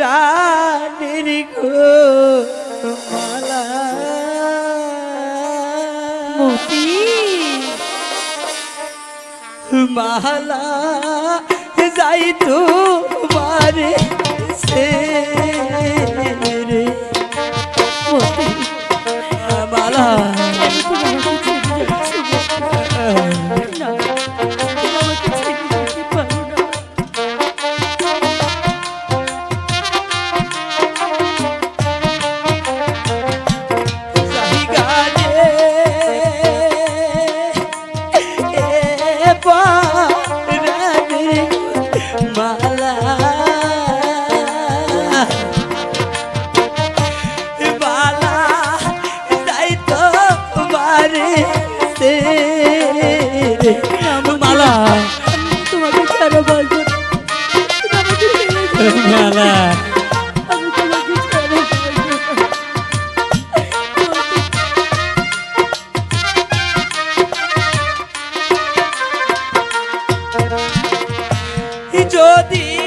রানীর গো মালা। মতি। মালা যাই তো বারে সে প্রেম মেলা যদি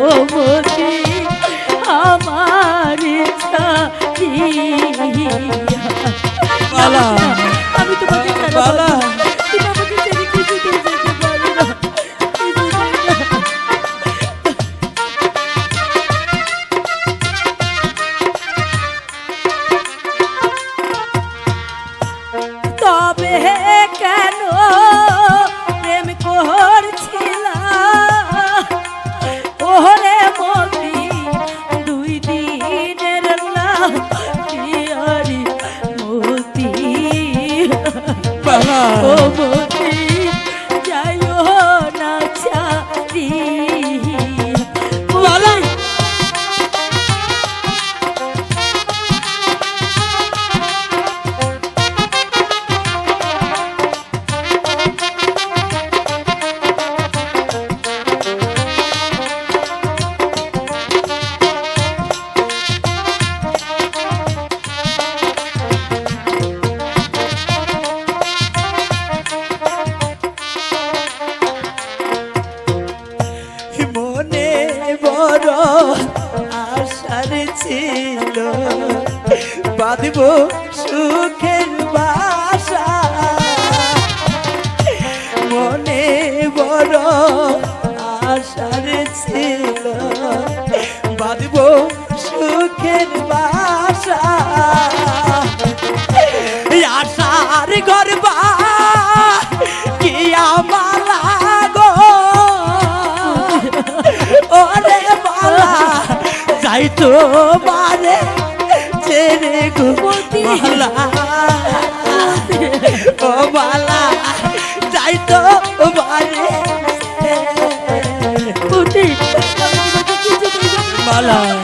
我不信 বাঁধব সুখের বাসা। মনে বড় আশার ছিল। বাঁধব সুখের বাসা। আশার গর্বা কি আমালা যাই তো বারে রে গুমতি মালা ও মালা মালা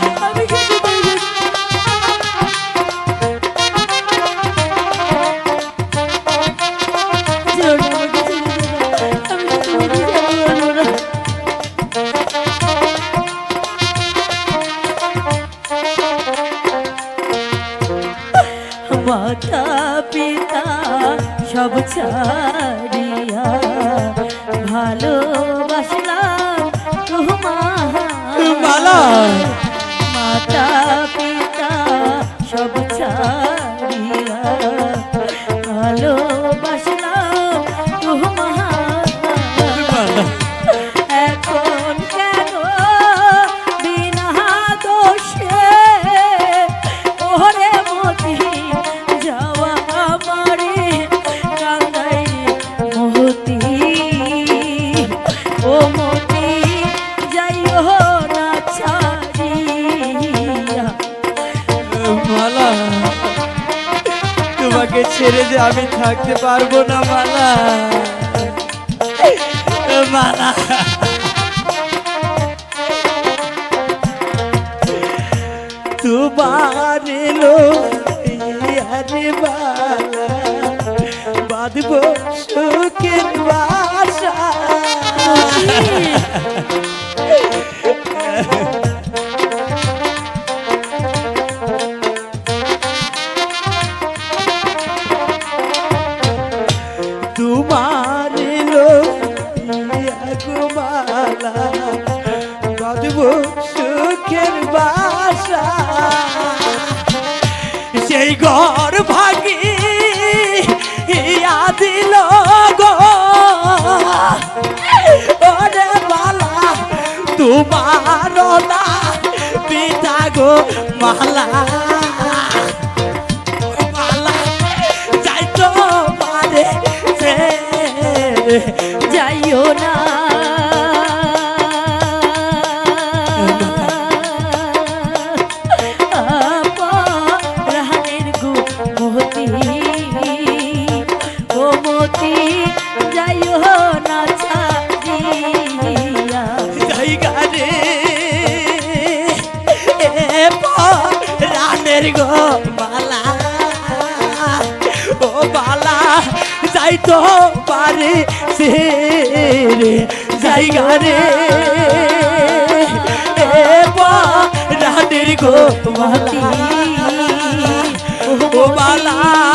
মাতা পিতা সব ছাড়িয়া ভালোবাসলাম। তোমার ছেড়ে যে আমি থাকতে পারব না মালা। মালা। তোমার আরে মালা বাঁধব সুখের বাসা। ঘর ভাগি ইয়া দিল গো। ওরে মালা তোমার পিতা গো মালা। মালা যাই তো পারে যাইও না। বালাই গো বালা। ও বালা, যাই তো পারে সে রে, জায়গা রে। রানের গো বালা। ও বালা।